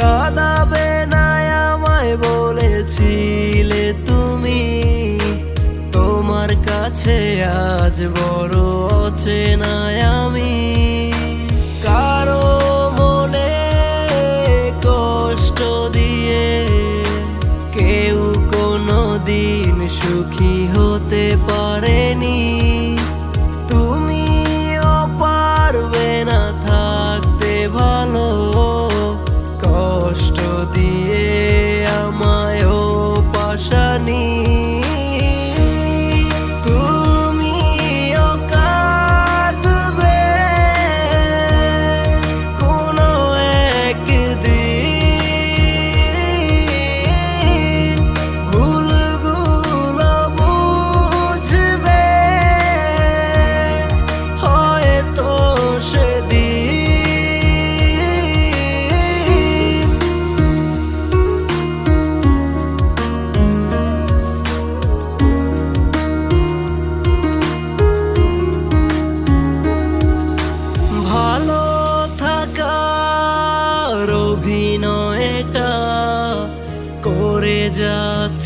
কাঁদাবে না আমায় বলেছিলে তুমি। তোমার কাছে আজ বড় অচেনায় আমি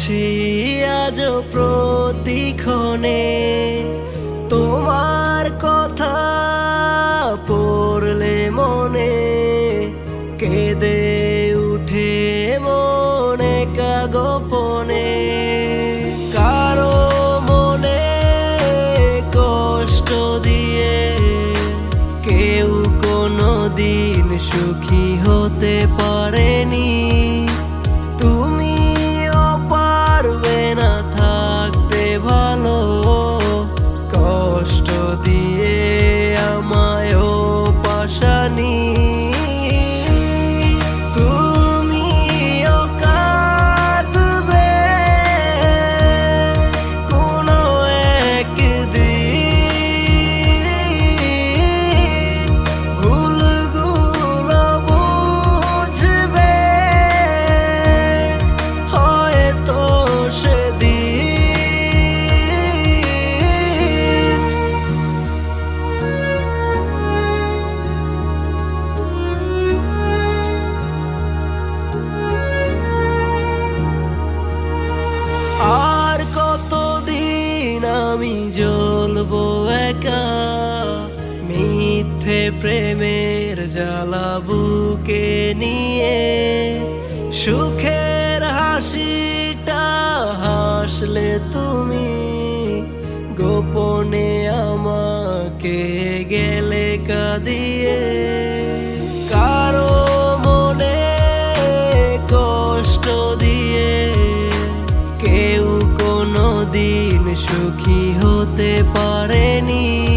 যাচ্ছি আজ প্রতিক্ষণে তোমার কথা পড়লে মনে কেঁদে উঠে মনে কাগোপনে কারও মনে কষ্ট দিয়ে কেউ কোনো দিন সুখী হতে পারেনি। জ্বলবো একা। মিথ্যে প্রেমের জ্বালা বুকে নিয়ে সুখের হাসিটা হাসলে তুমি গোপনে আমাকে গেলে কাঁদিয়ে দিন সুখী হতে পারেনি।